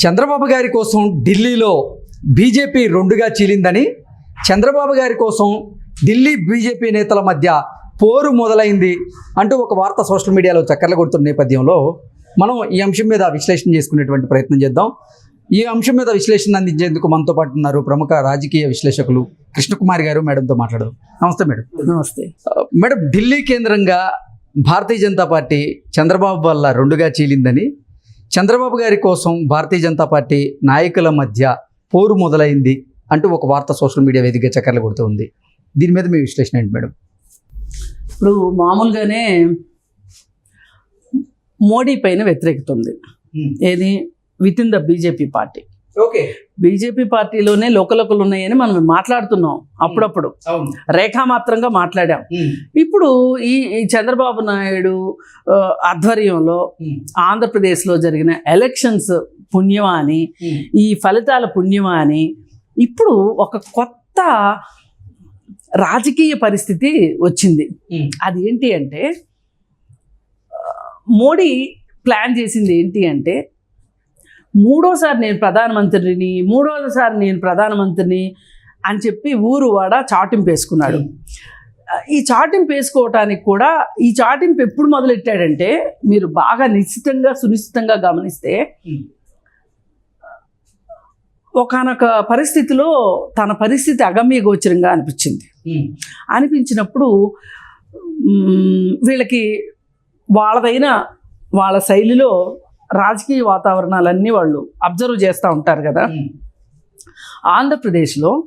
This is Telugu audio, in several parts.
చంద్రబాబు గారి కోసం ఢిల్లీలో బీజేపీ రెండుగా చీలిందని చంద్రబాబు గారి కోసం ఢిల్లీ బీజేపీ నేతల మధ్య పోరు మొదలైంది అంటూ ఒక వార్త సోషల్ మీడియాలో చక్కర్లు కొడుతున్న నేపథ్యంలో మనం ఈ అంశం మీద విశ్లేషణ చేసుకునేటువంటి ప్రయత్నం చేద్దాం. ఈ అంశం మీద విశ్లేషణ అందించేందుకు మనతో పాటు ఉన్నారు ప్రముఖ రాజకీయ విశ్లేషకులు కృష్ణకుమారి గారు మేడంతో మాట్లాడదాం. నమస్తే మేడం. నమస్తే. మేడం ఢిల్లీ కేంద్రంగా భారతీయ జనతా పార్టీ చంద్రబాబు వల్ల రెండుగా చీలిందని చంద్రబాబు గారి కోసం భారతీయ జనతా పార్టీ నాయకుల మధ్య పోరు మొదలైంది అంటూ ఒక వార్త సోషల్ మీడియా వేదికగా చక్కర్లు కొడుతూ ఉంది. దీని మీద మీ విశ్లేషణ ఏంటి మేడం? ఇప్పుడు మామూలుగానే మోడీ పైన వ్యతిరేకత ఉంది. ఏది? Within the BJP party okay. BJP పార్టీలోనే లోకలోకలు ఉన్నాయని మనం మాట్లాడుతున్నాం అప్పుడప్పుడు. రేఖామాత్రంగా మాట్లాడాం. ఇప్పుడు ఈ చంద్రబాబు నాయుడు ఆధ్వర్యంలో ఆంధ్రప్రదేశ్లో జరిగిన ఎలక్షన్స్ పుణ్యమా అని ఈ ఫలితాల పుణ్యమా అని ఇప్పుడు ఒక కొత్త రాజకీయ పరిస్థితి వచ్చింది. అది ఏంటి అంటే మోడీ ప్లాన్ చేసింది ఏంటి అంటే మూడోసారి నేను ప్రధానమంత్రిని మూడోసారి నేను ప్రధానమంత్రిని అని చెప్పి ఊరు వాడ చాటింపు వేసుకున్నాడు. ఈ చాటింపు వేసుకోవటానికి కూడా ఈ చాటింపు ఎప్పుడు మొదలెట్టాడంటే మీరు బాగా నిశ్చితంగా సునిశ్చితంగా గమనిస్తే ఒకనొక పరిస్థితిలో తన పరిస్థితి అగమ్య గోచరంగా అనిపించింది. అనిపించినప్పుడు వీళ్ళకి వాళ్ళదైన వాళ్ళ శైలిలో రాజకీయ వాతావరణాలన్నీ వాళ్ళు అబ్జర్వ్ చేస్తూ ఉంటారు కదా. ఆంధ్రప్రదేశ్లో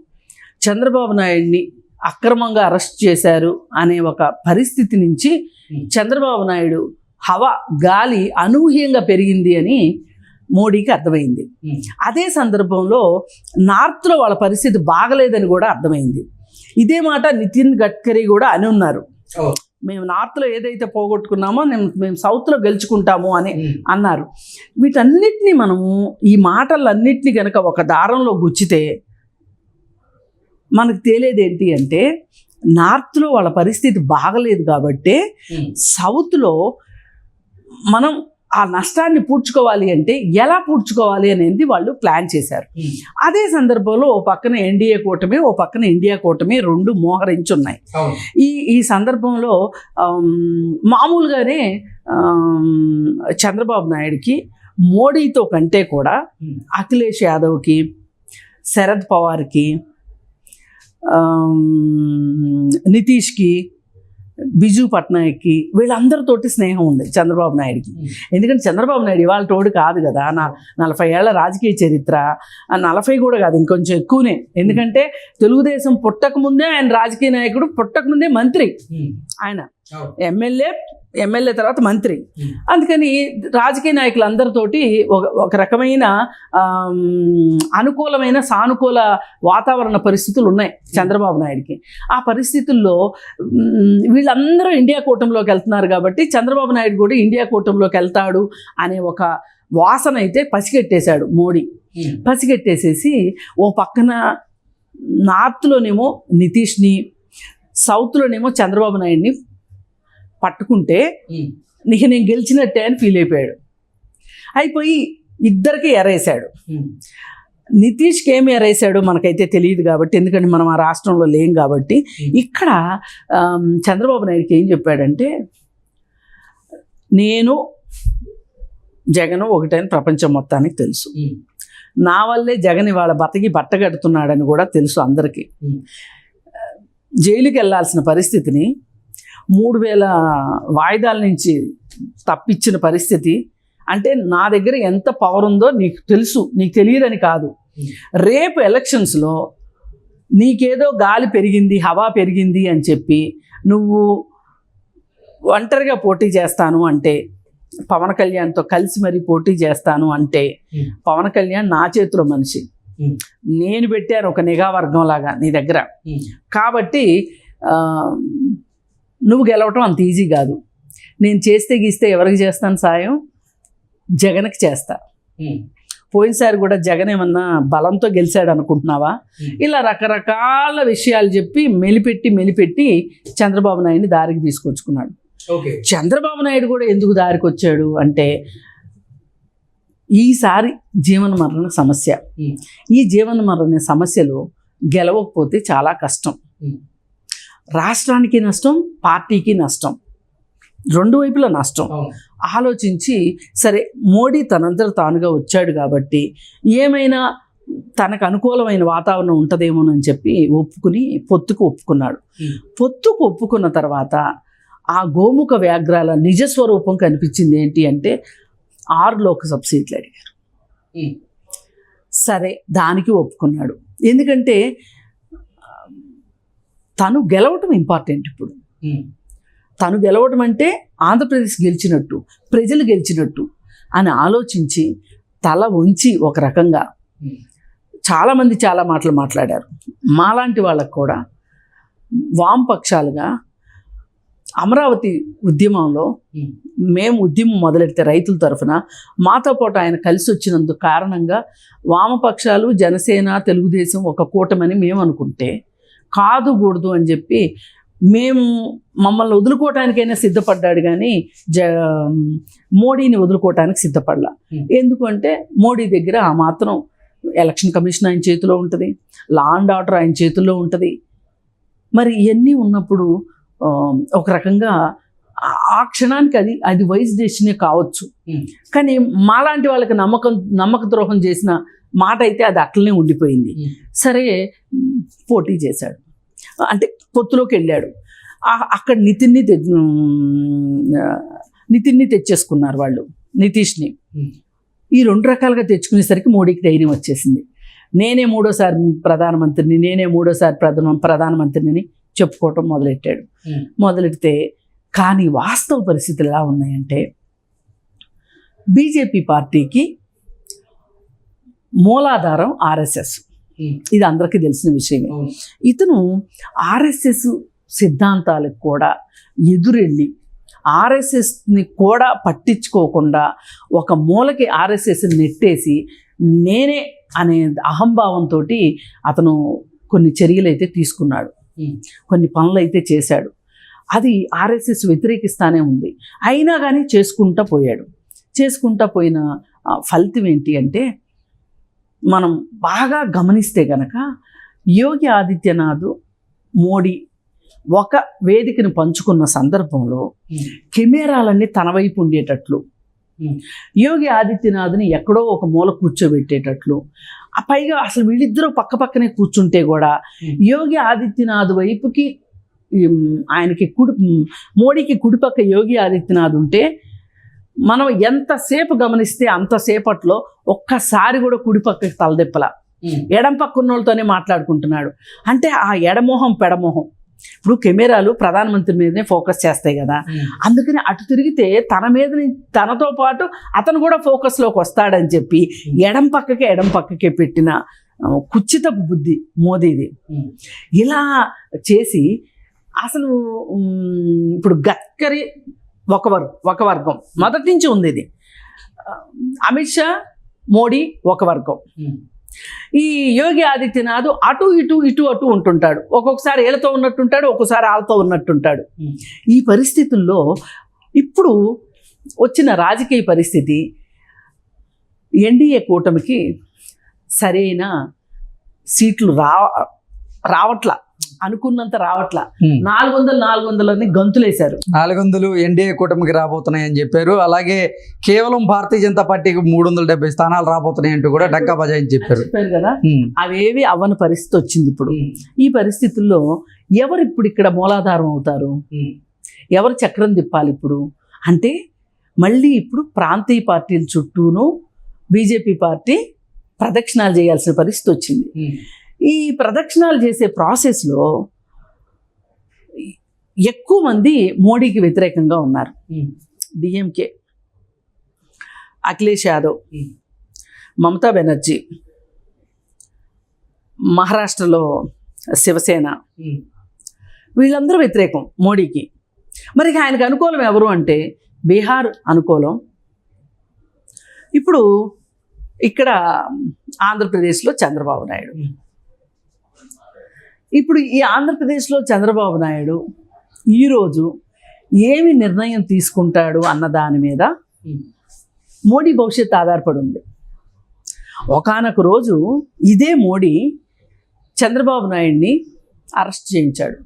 చంద్రబాబు నాయుడిని అక్రమంగా అరెస్ట్ చేశారు అనే ఒక పరిస్థితి నుంచి చంద్రబాబు నాయుడు హవా గాలి అనూహ్యంగా పెరిగింది అని మోడీకి అర్థమైంది. అదే సందర్భంలో నార్త్లో వాళ్ళ పరిస్థితి బాగలేదని కూడా అర్థమైంది. ఇదే మాట నితిన్ గడ్కరీ కూడా అని ఉన్నారు. మేము నార్త్లో ఏదైతే పోగొట్టుకున్నామో మేము మేము సౌత్లో గెలుచుకుంటాము అని అన్నారు. వీటన్నిటిని మనము ఈ మాటలన్నిటిని కనుక ఒక దారంలో గుచ్చితే మనకు తేలేది ఏంటి అంటే నార్త్లో వాళ్ళ పరిస్థితి బాగలేదు కాబట్టి సౌత్లో మనం ఆ నష్టాన్ని పూడ్చుకోవాలి అంటే ఎలా పూడ్చుకోవాలి అనేది వాళ్ళు ప్లాన్ చేశారు. అదే సందర్భంలో ఓ పక్కన ఎన్డీఏ కూటమి ఓ పక్కన ఇండియా కూటమి రెండు మోహరించి ఉన్నాయి ఈ ఈ సందర్భంలో మామూలుగానే చంద్రబాబు నాయుడికి మోడీతో కంటే కూడా అఖిలేష్ యాదవ్కి శరద్ పవార్కి నితీష్కి బిజు పట్నాయక్కి వీళ్ళందరితోటి స్నేహం ఉంది చంద్రబాబు నాయుడికి. ఎందుకంటే చంద్రబాబు నాయుడు ఇవాళ తోడు కాదు కదా. నా నలభై ఏళ్ళ రాజకీయ చరిత్ర ఆ నలభై కూడా కాదు ఇంకొంచెం ఎక్కువనే. ఎందుకంటే తెలుగుదేశం పుట్టక ముందే ఆయన రాజకీయ నాయకుడు పుట్టక ముందే మంత్రి ఆయన ఎమ్మెల్యే ఎమ్మెల్యే తర్వాత మంత్రి. అందుకని రాజకీయ నాయకులందరితోటి ఒక ఒక రకమైన అనుకూలమైన సానుకూల వాతావరణ పరిస్థితులు ఉన్నాయి చంద్రబాబు నాయుడికి. ఆ పరిస్థితుల్లో వీళ్ళందరూ ఇండియా కూటమిలోకి వెళ్తున్నారు కాబట్టి చంద్రబాబు నాయుడు కూడా ఇండియా కూటమిలోకి వెళ్తాడు అనే ఒక వాసన అయితే పసిగట్టేశాడు మోడీ. పసిగట్టేసేసి ఓ పక్కన నార్త్లోనేమో నితీష్ని సౌత్లోనేమో చంద్రబాబు నాయుడిని పట్టుకుంటే నీకు నేను గెలిచినట్టే అని ఫీల్ అయిపోయాడు. అయిపోయి ఇద్దరికి ఎరేశాడు నితీష్కి ఏమి ఎరేశాడో మనకైతే తెలియదు కాబట్టి ఎందుకంటే మనం ఆ రాష్ట్రంలో లేం కాబట్టి. ఇక్కడ చంద్రబాబు నాయుడుకి ఏం చెప్పాడంటే నేను జగన్ ఒకటైన ప్రపంచం మొత్తానికి తెలుసు. నా వల్లే జగన్ ఇవాళ బతకి బట్టగడుతున్నాడని కూడా తెలుసు అందరికీ. జైలుకి వెళ్ళాల్సిన పరిస్థితిని మూడు వేల వాయిదాల నుంచి తప్పించిన పరిస్థితి. అంటే నా దగ్గర ఎంత పవర్ ఉందో నీకు తెలుసు నీకు తెలియదని కాదు. రేపు ఎలక్షన్స్లో నీకేదో గాలి పెరిగింది హవా పెరిగింది అని చెప్పి నువ్వు ఒంటరిగా పోటీ చేస్తాను అంటే పవన్ కళ్యాణ్తో కలిసి మరీ పోటీ చేస్తాను అంటే పవన్ కళ్యాణ్ నా చేతిలో మనిషి. నేను పెట్టాను ఒక నిఘా వర్గం లాగా నీ దగ్గర. కాబట్టి నువ్వు గెలవటం అంత ఈజీ కాదు. నేను చేస్తే గీస్తే ఎవరికి చేస్తాను సాయం? జగన్కి చేస్తా. పోయినసారి కూడా జగన్ ఏమన్నా బలంతో గెలిచాడు అనుకుంటున్నావా? ఇలా రకరకాల విషయాలు చెప్పి మెలిపెట్టి మెలిపెట్టి చంద్రబాబు నాయుడిని దారికి తీసుకొచ్చుకున్నాడు. ఓకే. చంద్రబాబు నాయుడు కూడా ఎందుకు దారికి వచ్చాడు అంటే ఈసారి జీవన మరణ సమస్య. ఈ జీవన మరణ సమస్యలు గెలవకపోతే చాలా కష్టం. రాష్ట్రానికి నష్టం పార్టీకి నష్టం రెండు వైపుల నష్టం. ఆలోచించి సరే మోడీ తనంతట తానుగా వచ్చాడు కాబట్టి ఏమైనా తనకు అనుకూలమైన వాతావరణం ఉంటుందేమోనని చెప్పి ఒప్పుకుని పొత్తుకు ఒప్పుకున్నాడు. పొత్తుకు ఒప్పుకున్న తర్వాత ఆ గోముఖ వ్యాఘ్రాల నిజస్వరూపం కనిపించింది ఏంటి అంటే ఆరు లోకసభ సీట్లు అడిగారు. సరే దానికి ఒప్పుకున్నాడు ఎందుకంటే తను గెలవటం ఇంపార్టెంట్ ఇప్పుడు. తను గెలవడం అంటే ఆంధ్రప్రదేశ్ గెలిచినట్టు ప్రజలు గెలిచినట్టు అని ఆలోచించి తల ఉంచి ఒక రకంగా. చాలామంది చాలా మాటలు మాట్లాడారు మాలాంటి వాళ్ళకు కూడా వామపక్షాలుగా అమరావతి ఉద్యమంలో. మేము ఉద్యమం మొదలెడితే రైతుల తరఫున మాతో పాటు ఆయన కలిసి వచ్చినందుకు కారణంగా వామపక్షాలు జనసేన తెలుగుదేశం ఒక కూటమని మేము అనుకుంటే కాదు కూడదు అని చెప్పి మేము మమ్మల్ని వదులుకోవటానికైనా సిద్ధపడ్డాడు కానీ జ మోడీని వదులుకోవటానికి సిద్ధపడలా. ఎందుకంటే మోడీ దగ్గర ఆ మాత్రం ఎలక్షన్ కమిషన్ ఆయన చేతిలో ఉంటుంది లా అండ్ ఆర్డర్ ఆయన చేతుల్లో ఉంటుంది మరి ఇవన్నీ ఉన్నప్పుడు ఒక రకంగా ఆ- క్షణానికి అది అది వైస్ డెసిషనే కావచ్చు. కానీ మాలాంటి వాళ్ళకి నమ్మకం నమ్మక ద్రోహం చేసిన మాట అయితే అది అట్లనే ఉండిపోయింది. సరే పోటీ చేశాడు అంటే పొత్తులోకి వెళ్ళాడు అక్కడ నితిన్ని నితిన్ని తెచ్చేసుకున్నారు వాళ్ళు నితీష్ని. ఈ రెండు రకాలుగా తెచ్చుకునేసరికి మోడీకి ధైర్యం వచ్చేసింది నేనే మూడోసారి ప్రధానమంత్రిని నేనే మూడోసారి ప్రధాన ప్రధానమంత్రిని చెప్పుకోవటం మొదలెట్టాడు. మొదలెడితే కానీ వాస్తవ పరిస్థితులు ఎలా ఉన్నాయంటే బీజేపీ పార్టీకి మూలాధారం ఆర్ఎస్ఎస్. ఇది అందరికీ తెలిసిన విషయమే. ఇతను ఆర్ఎస్ఎస్ సిద్ధాంతాలకు కూడా ఎదురెళ్ళి ఆర్ఎస్ఎస్ని కూడా పట్టించుకోకుండా ఒక మూలకి ఆర్ఎస్ఎస్ నెట్టేసి నేనే అనే అహంభావంతో అతను కొన్ని చర్యలు అయితే తీసుకున్నాడు. కొన్ని పనులు అయితే చేశాడు. అది ఆర్ఎస్ఎస్ వ్యతిరేకిస్తానే ఉంది. అయినా కానీ చేసుకుంటా పోయాడు. చేసుకుంటా పోయిన ఫలితం ఏంటి అంటే మనం బాగా గమనిస్తే గనక యోగి ఆదిత్యనాథ్ మోడీ ఒక వేదికను పంచుకున్న సందర్భంలో. కెమెరాలన్నీ తన వైపు ఉండేటట్లు. యోగి ఆదిత్యనాథ్ని ఎక్కడో ఒక మూల కూర్చోబెట్టేటట్లు ఆ పైగా అసలు వీళ్ళిద్దరూ పక్క పక్కనే కూర్చుంటే కూడా. యోగి ఆదిత్యనాథ్ వైపుకి ఆయనకి కుడి మోడీకి కుడిపక్క యోగి ఆదిత్యనాథ్ ఉంటే మనం ఎంతసేపు గమనిస్తే అంతసేపట్లో ఒక్కసారి కూడా కుడిపక్కకి తలదెప్పల ఉమ్. ఎడం పక్క ఉన్న వాళ్ళతోనే మాట్లాడుకుంటున్నాడు. అంటే ఆ ఎడమోహం పెడమోహం. ఇప్పుడు కెమెరాలు ప్రధానమంత్రి మీదనే ఫోకస్ చేస్తాయి కదా. అందుకని అటు తిరిగితే తన మీద తనతో పాటు అతను కూడా ఫోకస్లోకి వస్తాడని చెప్పి ఎడం పక్కకే ఎడం పక్కకే పెట్టిన ఆ, కుచితపు బుద్ధి మోదీది. ఇలా చేసి అసలు ఇప్పుడు గడ్కరీ ఒక వర్గం ఒక వర్గం. మొదటి నుంచి ఉంది ఇది. అమిత్ షా మోడీ ఒక వర్గం. ఈ యోగి ఆదిత్యనాథ్ అటు ఇటు ఇటు అటు ఉంటుంటాడు. ఒక్కొక్కసారి వీళ్ళతో ఉన్నట్టుంటాడు ఒక్కొక్కసారి వాళ్ళతో ఉన్నట్టుంటాడు. ఈ పరిస్థితుల్లో ఇప్పుడు వచ్చిన రాజకీయ పరిస్థితి ఎన్డీఏ కూటమికి సరైన సీట్లు రావ రావట్ల. అనుకున్నంత రావట్ల. నాలుగు వందలు నాలుగు వందలని గంతులేశారు నాలుగు వందలు ఎన్డీఏ కూటమికి రాబోతున్నాయని చెప్పారు అలాగే కేవలం భారతీయ జనతా పార్టీకి మూడు వందల డెబ్బై స్థానాలు రాబోతున్నాయి అంటూ కూడా డక్కా బజాయిని చెప్పారు చెప్పారు కదా. అవేవి అవ్వని పరిస్థితి వచ్చింది ఇప్పుడు. ఈ పరిస్థితుల్లో ఎవరు ఇప్పుడు ఇక్కడ మూలాధారం అవుతారు. ఎవరు చక్రం తిప్పాలి ఇప్పుడు అంటే మళ్ళీ ఇప్పుడు ప్రాంతీయ పార్టీల చుట్టూను బీజేపీ పార్టీ ప్రదక్షిణాలు చేయాల్సిన పరిస్థితి వచ్చింది. ఈ ప్రదక్షిణాలు చేసే ప్రాసెస్లో ఎక్కువ మంది మోడీకి వ్యతిరేకంగా ఉన్నారు. డిఎంకే అఖిలేష్ యాదవ్. మమతా బెనర్జీ మహారాష్ట్రలో శివసేన. వీళ్ళందరూ వ్యతిరేకం మోడీకి మరి ఆయనకు అనుకూలం ఎవరు అంటే బీహార్ అనుకూలం ఇప్పుడు ఇక్కడ ఆంధ్రప్రదేశ్లో చంద్రబాబు నాయుడు. ఇప్పుడు ఈ ఆంధ్రప్రదేశ్లో చంద్రబాబు నాయుడు ఈరోజు ఏమి నిర్ణయం తీసుకుంటాడు అన్న దాని మీద మోడీ భవిష్యత్తు ఆధారపడి ఉంది ఒకానొక రోజు ఇదే మోడీ చంద్రబాబు నాయుడిని అరెస్ట్ చేయించాడు.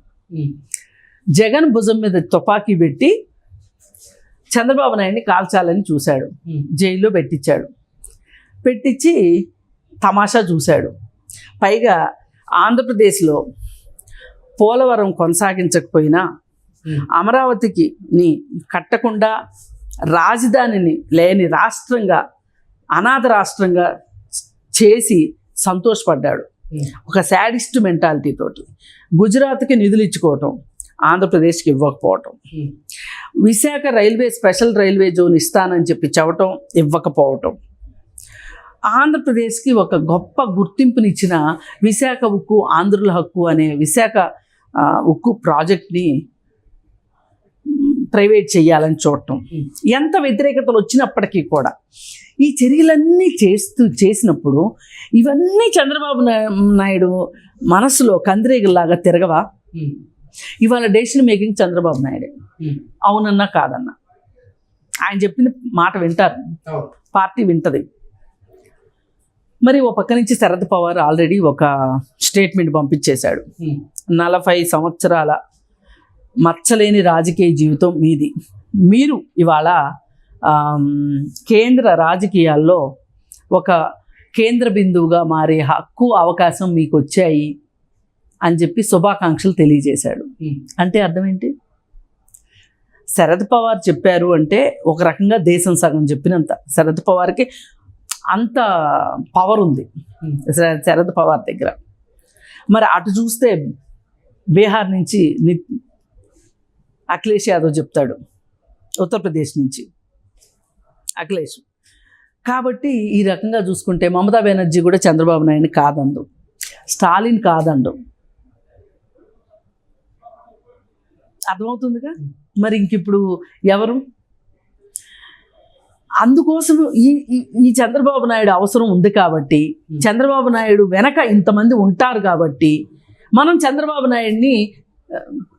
జగన్ భుజం మీద తుపాకీ పెట్టి చంద్రబాబు నాయుడిని కాల్చాలని చూశాడు. జైల్లో పెట్టించాడు. పెట్టించి తమాషా చూశాడు. పైగా ఆంధ్రప్రదేశ్లో పోలవరం కొనసాగించకపోయినా అమరావతికి ని కట్టకుండా రాజధానిని లేని రాష్ట్రంగా అనాథ రాష్ట్రంగా చేసి సంతోషపడ్డాడు. ఒక శాడిస్ట్ మెంటాలిటీ తోటి. గుజరాత్కి నిధులు ఇచ్చుకోవటం ఆంధ్రప్రదేశ్కి ఇవ్వకపోవటం. Visakha railway special railway zone ఇస్తానని చెప్పి చెప్పటం ఇవ్వకపోవటం. ఆంధ్రప్రదేశ్కి ఒక గొప్ప గుర్తింపునిచ్చిన విశాఖ ఉక్కు ఆంధ్రుల హక్కు అనే విశాఖ ఉక్కు ప్రాజెక్ట్ని ప్రైవేట్ చేయాలని చూడటం. ఎంత వ్యతిరేకతలు వచ్చినప్పటికీ కూడా ఈ చర్యలన్నీ చేస్తూ చేసినప్పుడు ఇవన్నీ చంద్రబాబు నాయుడు మనసులో కందిరీగల్లాగా తిరగవా? ఇవాళ డెసిషన్ మేకింగ్ చంద్రబాబు నాయుడే. అవునన్నా కాదన్నా. ఆయన చెప్పిన మాట వింటారు. పార్టీ వింటది. మరి ఓ పక్క నుంచి శరద్ పవార్ ఆల్రెడీ ఒక స్టేట్మెంట్ పంపించేశాడు. నలభై సంవత్సరాల మచ్చలేని రాజకీయ జీవితం మీది. మీరు ఇవాళ కేంద్ర రాజకీయాల్లో ఒక కేంద్ర బిందువుగా మారే హక్కు అవకాశం మీకు వచ్చాయి అని చెప్పి శుభాకాంక్షలు తెలియజేశాడు. అంటే అర్థం ఏంటి శరద్ పవార్ చెప్పారు అంటే ఒక రకంగా దేశం సగం చెప్పినంత. శరద్ పవార్కి అంత పవర్ ఉంది. శరద్ పవార్ దగ్గర. మరి అటు చూస్తే బీహార్ నుంచి ని అఖిలేష్ యాదవ్ చెప్తాడు. ఉత్తరప్రదేశ్ నుంచి. అఖిలేష్. కాబట్టి ఈ రకంగా చూసుకుంటే మమతా బెనర్జీ కూడా చంద్రబాబు నాయుడు కాదండు. స్టాలిన్ కాదండు. అర్థమవుతుందిగా? మరి ఇంక ఇప్పుడు ఎవరు? అందుకోసం ఈ ఈ- చంద్రబాబు నాయుడు అవసరం ఉంది కాబట్టి చంద్రబాబు నాయుడు వెనక ఇంతమంది ఉంటారు కాబట్టి మనం చంద్రబాబు నాయుడిని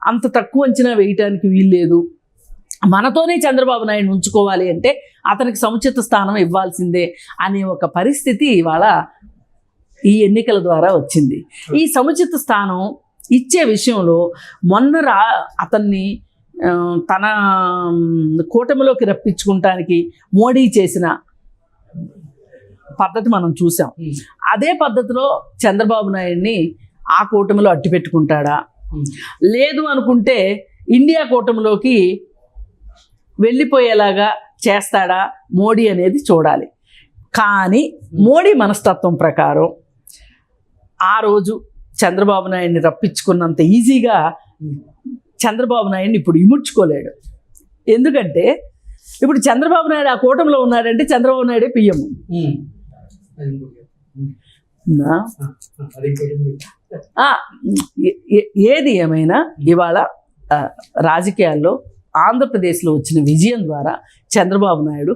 అంత తక్కువ అంచనా వేయటానికి వీల్లేదు. మనతోనే చంద్రబాబు నాయుడు ఉంచుకోవాలి అంటే అతనికి సముచిత స్థానం ఇవ్వాల్సిందే అనే ఒక పరిస్థితి ఇవాళ ఈ ఎన్నికల ద్వారా వచ్చింది. ఈ సముచిత స్థానం ఇచ్చే విషయంలో మొన్న రా అతన్ని తన కూటమిలోకి రప్పించుకుంటానికి మోడీ చేసిన పద్ధతి మనం చూసాం. అదే పద్ధతిలో చంద్రబాబు నాయుడిని ఆ కూటమిలో అట్టి పెట్టుకుంటాడా లేదు అనుకుంటే ఇండియా కూటమిలోకి వెళ్ళిపోయేలాగా చేస్తాడా మోడీ అనేది చూడాలి. కానీ మోడీ మనస్తత్వం ప్రకారం ఆ రోజు చంద్రబాబు నాయుడిని రప్పించుకున్నంత ఈజీగా చంద్రబాబు నాయుడిని ఇప్పుడు ఇముడ్చుకోలేడు. ఎందుకంటే ఇప్పుడు చంద్రబాబు నాయుడు ఆ కూటమిలో ఉన్నాడంటే చంద్రబాబు నాయుడే పిఎం. ఏది ఏమైనా ఇవాళ రాజకీయాల్లో ఆంధ్రప్రదేశ్లో వచ్చిన విజయం ద్వారా చంద్రబాబు నాయుడు